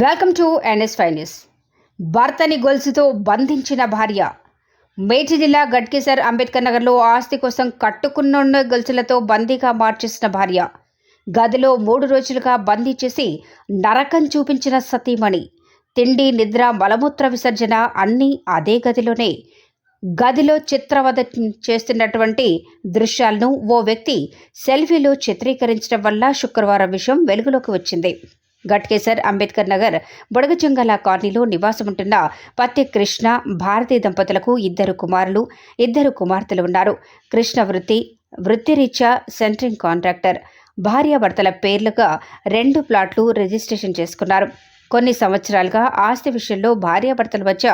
Welcome to NS ఫైన్యూస్ భర్తని గొలుసుతో బంధించిన భార్య. మేడ్చి జిల్లా గడ్కేసర్ అంబేద్కర్ నగర్లో ఆస్తి కోసం కట్టుకున్న గొలుసులతో బందీగా మార్చేసిన భార్య. గదిలో మూడు రోజులుగా బందీ చేసి నరకం చూపించిన సతీమణి. తిండి నిద్ర మలమూత్ర విసర్జన అన్నీ అదే గదిలోనే. గదిలో చిత్రవద చేస్తున్నటువంటి దృశ్యాలను ఓ వ్యక్తి సెల్ఫీలో చిత్రీకరించడం వల్ల శుక్రవారం విషయం వెలుగులోకి వచ్చింది. ఘట్కేసర్ అంబేద్కర్ నగర్ బుడగజంగల కాలనీలో నివాసముంటున్న పత్తి కృష్ణ భారతీ దంపతులకు ఇద్దరు కుమారులు ఇద్దరు కుమార్తెలు ఉన్నారు. కృష్ణ వృత్తి వృత్తిరీత్యా సెంట్రింగ్ కాంట్రాక్టర్. భార్యాభర్తల పేర్లుగా రెండు ప్లాట్లు రిజిస్ట్రేషన్ చేసుకున్నారు. కొన్ని సంవత్సరాలుగా ఆస్తి విషయంలో భార్యాభర్తల మధ్య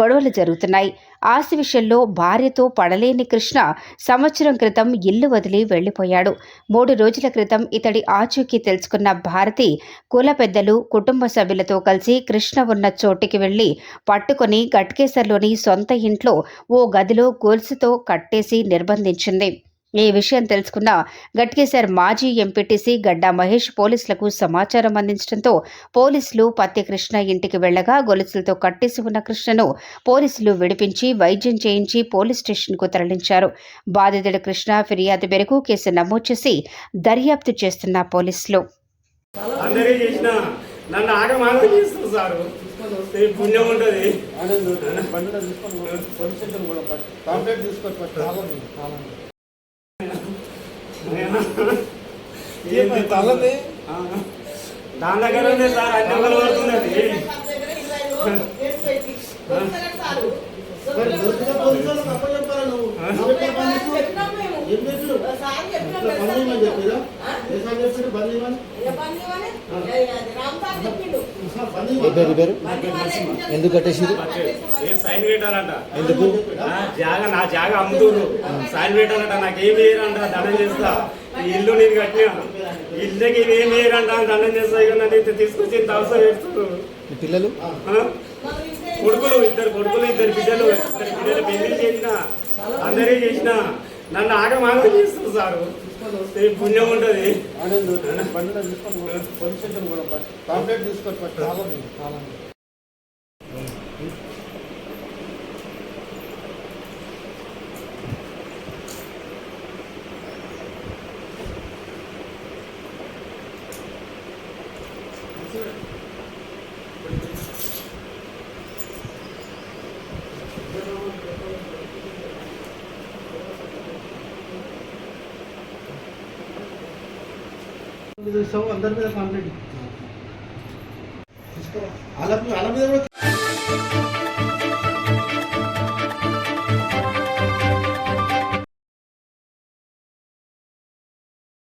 గొడవలు జరుగుతున్నాయి. ఆస్తి విషయంలో భార్యతో పడలేని కృష్ణ సంవత్సరం క్రితం ఇల్లు వదిలి వెళ్ళిపోయాడు మూడు రోజుల క్రితం ఇతడి ఆచూకీ తెలుసుకున్న భారతి కుల పెద్దలు కుటుంబ సభ్యులతో కలిసి కృష్ణ ఉన్న చోటికి వెళ్ళి పట్టుకొని గట్కేసర్లోని సొంత ఇంట్లో ఓ గదిలో గొలుసుతో కట్టేసి నిర్బంధించింది. ఈ విషయం తెలుసుకున్న గట్కేసర్ మాజీ ఎంపీటీసీ గడ్డా మహేష్ పోలీసులకు సమాచారం అందించడంతో పోలీసులు పత్తి కృష్ణ ఇంటికి వెళ్ళగా గొలుసులతో కట్టేసి ఉన్న కృష్ణను పోలీసులు విడిపించి వైద్యం చేయించి పోలీస్ స్టేషన్కు తరలించారు. బాధితుడు కృష్ణ ఫిర్యాదు మేరకు కేసు నమోదు చేసి దర్యాప్తు చేస్తున్న పోలీసులు. అందరికీ చేసిన నన్ను ఏంది తలది. దాని దగ్గర ఉంది సార్ అన్ని ఒకరు పడుతున్నది చేయమని చెప్పిరా? ఏ సార్ చెప్పాడు. ఏ పేరు పేరు ఎందుకు కట్టేసిరు ఏ సైన్ పెట్టారంట? ఎందుకు? జాగా నా జాగా అమ్ముతున్నారు సైన్ పెట్టారంట నాకేం వేయరంట దండం చేస్తా. ఇల్లు నేను కట్టినా. ఇల్లుకి ఏం వేయరంట దండం చేస్తా ఇక నన్ను తీసుకొచ్చి అవసరం పెడుతున్నారు పిల్లలు? కొడుకులు ఇద్దరు కొడుకులు ఇద్దరు బిడ్డలు ఇద్దరు బిడ్డలు పెళ్ళి చేసిన అందరే చేసిన. నన్ను ఆగమాగం చేస్తుంది సారు పుణ్యం ఉంటుంది Thank you. అందరి మీద కంప్లైంట్ తీసుకో. వాళ్ళ వాళ్ళ మీద కూడా